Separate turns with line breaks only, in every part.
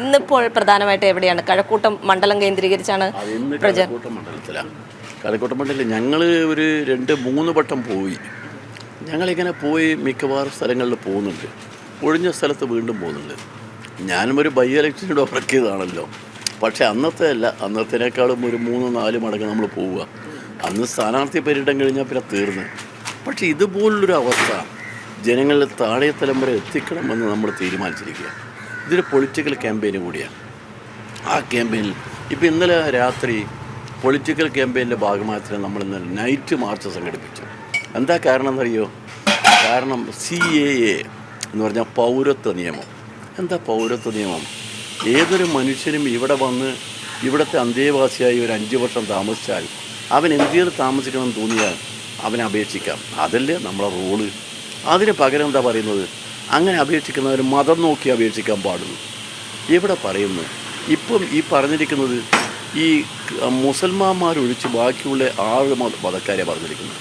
ഇന്നിപ്പോൾ പ്രധാനമായിട്ട് എവിടെയാണ്? കഴക്കൂട്ടം മണ്ഡലം കേന്ദ്രീകരിച്ചാണ്
കഴക്കൂട്ടം മണ്ഡലത്തിലാണ് കഴക്കൂട്ടം മണ്ഡലത്തിൽ ഞങ്ങൾ ഒരു രണ്ട് മൂന്ന് വട്ടം പോയി. ഞങ്ങളിങ്ങനെ പോയി മിക്കവാറും സ്ഥലങ്ങളിൽ പോകുന്നുണ്ട്. ഒഴിഞ്ഞ സ്ഥലത്ത് വീണ്ടും പോകുന്നുണ്ട്. ഞാനും ഒരു ബൈ ഇലക്ഷനോട് ഉറക്കിയതാണല്ലോ പക്ഷേ അന്നത്തെ അല്ല അന്നത്തേക്കാളും ഒരു മൂന്ന് നാല് മടങ്ങ് നമ്മൾ പോവുക. അന്ന് സ്ഥാനാർത്ഥി പര്യടം കഴിഞ്ഞാൽ പിന്നെ തീർന്ന്. പക്ഷേ ഇതുപോലുള്ളൊരു അവസ്ഥ ജനങ്ങളിൽ താഴെ തലം വരെ എത്തിക്കണമെന്ന് നമ്മൾ തീരുമാനിച്ചിരിക്കുക ഇതൊരു പൊളിറ്റിക്കൽ ക്യാമ്പയിൻ കൂടിയാണ് ആ ക്യാമ്പയിനിൽ ഇപ്പം ഇന്നലെ രാത്രി പൊളിറ്റിക്കൽ ക്യാമ്പയിന്റെ ഭാഗമായിട്ട് നമ്മൾ ഇന്നലെ നൈറ്റ് മാർച്ച് സംഘടിപ്പിച്ചു എന്താ കാരണം എന്നറിയോ? കാരണം സി എ എ എന്ന് പറഞ്ഞാൽ പൗരത്വ നിയമം. എന്താ പൗരത്വ നിയമം? ഏതൊരു മനുഷ്യനും ഇവിടെ വന്ന് ഇവിടുത്തെ അന്തേവാസിയായി ഒരു അഞ്ച് വർഷം താമസിച്ചാൽ അവൻ ഇന്ത്യയിൽ താമസിക്കണമെന്ന് തോന്നിയാൽ അവനെ അപേക്ഷിക്കാം. അതല്ലേ നമ്മളെ റോൾ അതിന് പകരം എന്താ പറയുന്നത്? അങ്ങനെ അപേക്ഷിക്കുന്നവർ മതം നോക്കി അപേക്ഷിക്കാൻ പാടുള്ളൂ. ഇവിടെ പറയുന്നു? ഇപ്പം ഈ പറഞ്ഞിരിക്കുന്നത് ഈ മുസൽമാന്മാരൊഴിച്ച് ബാക്കിയുള്ള ആറ് മത മതക്കാരെ പറഞ്ഞിരിക്കുന്നത്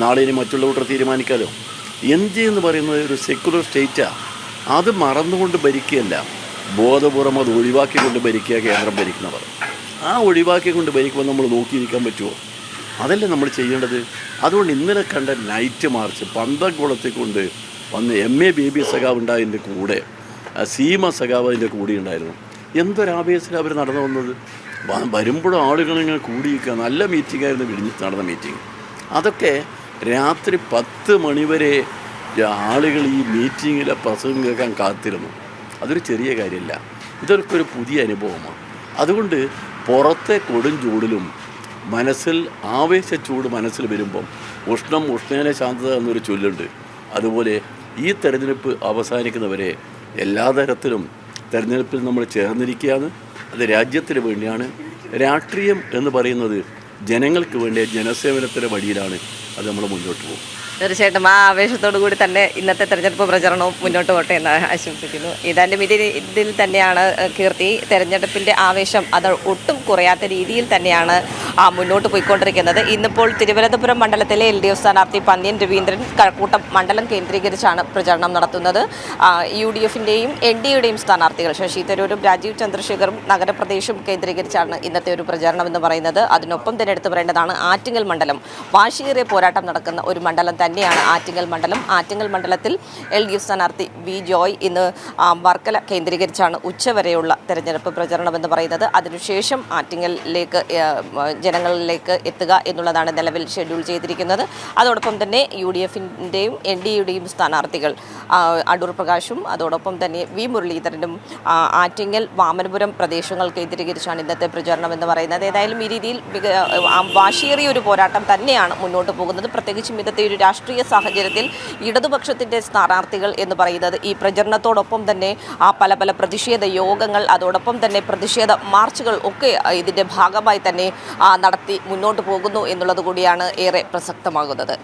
നാളെ ഇനി മറ്റുള്ള കൂട്ടർ തീരുമാനിക്കാലോ? ഇന്ത്യ എന്ന് പറയുന്നത് ഒരു സെക്യുലർ സ്റ്റേറ്റാണ് അത് മറന്നുകൊണ്ട് ഭരിക്കുകയല്ല. ബോധപൂർവം അത് ഒഴിവാക്കിക്കൊണ്ട് ഭരിക്കുക കേന്ദ്രം ഭരിക്കുന്നവർ. ആ ഒഴിവാക്കിക്കൊണ്ട് ഭരിക്കുമ്പോൾ നമ്മൾ നോക്കിയിരിക്കാൻ പറ്റുമോ? അതല്ലേ നമ്മൾ ചെയ്യേണ്ടത്? അതുകൊണ്ട് ഇന്നലെ കണ്ട നൈറ്റ് മാർച്ച് പന്തംകുളത്തിൽ കൊണ്ട് വന്ന് എം എ ബേബി സഖാവ് ഉണ്ടായതിന്റെ കൂടെ. സീമ സഖാവ് അതിന്റെ കൂടെ ഉണ്ടായിരുന്നു. എന്തൊരാവേശത്തിൽ അവർ നടന്നു വന്നത്? വരുമ്പോഴും ആളുകളിങ്ങനെ കൂടിയിരിക്കുക. നല്ല മീറ്റിംഗ് ആയിരുന്നു വിടിഞ്ഞ് നടന്ന മീറ്റിംഗ് അതൊക്കെ രാത്രി പത്ത് മണിവരെ ആളുകൾ ഈ മീറ്റിങ്ങിലെ പ്രസംഗം കേൾക്കാൻ കാത്തിരുന്നു. അതൊരു ചെറിയ കാര്യമല്ല. ഇതൊക്കെ ഒരു പുതിയ അനുഭവമാണ്. അതുകൊണ്ട് പുറത്തെ കൊടും ചൂടിലും മനസ്സിൽ ആവേശ ചൂട് മനസ്സിൽ വരുമ്പം ഉഷ്ണം ഉഷ്ണേന ശാന്തത എന്നൊരു ചൊല്ലുണ്ട്. അതുപോലെ ഈ തെരഞ്ഞെടുപ്പ് അവസാനിക്കുന്നവരെ എല്ലാ തരത്തിലും തെരഞ്ഞെടുപ്പിൽ നമ്മൾ ചേർന്നിരിക്കുകയാണ്. അത് രാജ്യത്തിന് വേണ്ടിയാണ്. രാഷ്ട്രീയം എന്ന് പറയുന്നത് ജനങ്ങൾക്ക് വേണ്ടിയ ജനസേവനത്തിന്റെ വഴിയിലാണ് അത് നമ്മൾ മുന്നോട്ട് പോകും
തീർച്ചയായിട്ടും ആ ആവേശത്തോടു കൂടി തന്നെ ഇന്നത്തെ തെരഞ്ഞെടുപ്പ് പ്രചരണവും മുന്നോട്ട് പോട്ടെ എന്ന് ആശംസിക്കുന്നു. ഏതാണ്ട് ഇതിൽ ഇതിൽ തന്നെയാണ് കീർത്തി. തെരഞ്ഞെടുപ്പിന്റെ ആവേശം അത് ഒട്ടും കുറയാത്ത രീതിയിൽ തന്നെയാണ് മുന്നോട്ട് പോയിക്കൊണ്ടിരിക്കുന്നത്. ഇന്നിപ്പോൾ തിരുവനന്തപുരം മണ്ഡലത്തിലെ എൽ ഡി എഫ് സ്ഥാനാർത്ഥി പന്ന്യൻ രവീന്ദ്രൻ കഴക്കൂട്ടം മണ്ഡലം കേന്ദ്രീകരിച്ചാണ് പ്രചരണം നടത്തുന്നത്. യു ഡി എഫിന്റെയും എൻ ഡി എയുടെയും സ്ഥാനാർത്ഥികൾ ശശി തരൂരും രാജീവ് ചന്ദ്രശേഖറും നഗരപ്രദേശവും കേന്ദ്രീകരിച്ചാണ് ഇന്നത്തെ ഒരു പ്രചരണം എന്ന് പറയുന്നത്. അതിനൊപ്പം തന്നെ എടുത്തു പറയേണ്ടതാണ് ആറ്റിങ്ങൽ മണ്ഡലം. വാശിയേറിയ പോരാട്ടം നടക്കുന്ന ഒരു മണ്ഡലം തന്നെയാണ് ആറ്റിങ്ങൽ മണ്ഡലം. ആറ്റിങ്ങൽ മണ്ഡലത്തിൽ എൽ ഡി എഫ് സ്ഥാനാർത്ഥി വി ജോയ് ഇന്ന് വർക്കല കേന്ദ്രീകരിച്ചാണ് ഉച്ചവരെയുള്ള തെരഞ്ഞെടുപ്പ് പ്രചരണം എന്ന് പറയുന്നത്. അതിനുശേഷം ആറ്റിങ്ങലിലേക്ക് ജനങ്ങളിലേക്ക് എത്തുക എന്നുള്ളതാണ് നിലവിൽ ഷെഡ്യൂൾ ചെയ്തിരിക്കുന്നത്. അതോടൊപ്പം തന്നെ യു ഡി എഫിന്റെയും എൻ ഡി യുടെയും സ്ഥാനാർത്ഥികൾ അടൂർ പ്രകാശും അതോടൊപ്പം തന്നെ വി മുരളീധരനും ആറ്റിങ്ങൽ വാമനപുരം പ്രദേശങ്ങൾ കേന്ദ്രീകരിച്ചാണ് ഇന്നത്തെ പ്രചരണം എന്ന് പറയുന്നത്. ഏതായാലും ഈ രീതിയിൽ വാശിയേറിയ ഒരു പോരാട്ടം തന്നെയാണ് മുന്നോട്ട് പോകുന്നത്. പ്രത്യേകിച്ചും ഇന്നത്തെ ഒരു രാഷ്ട്രീയ സാഹചര്യത്തിൽ ഇടതുപക്ഷത്തിന്റെ സ്ഥാനാർത്ഥികൾ എന്ന് പറയുന്നത് ഈ പ്രചരണത്തോടൊപ്പം തന്നെ ആ പല പല പ്രതിഷേധ യോഗങ്ങൾ അതോടൊപ്പം തന്നെ പ്രതിഷേധ മാർച്ചുകൾ ഒക്കെ ഇതിന്റെ ഭാഗമായി തന്നെ നടത്തി മുന്നോട്ട് പോകുന്നു എന്നുള്ളത് കൂടിയാണ് ഏറെ പ്രസക്തമാകുന്നത്.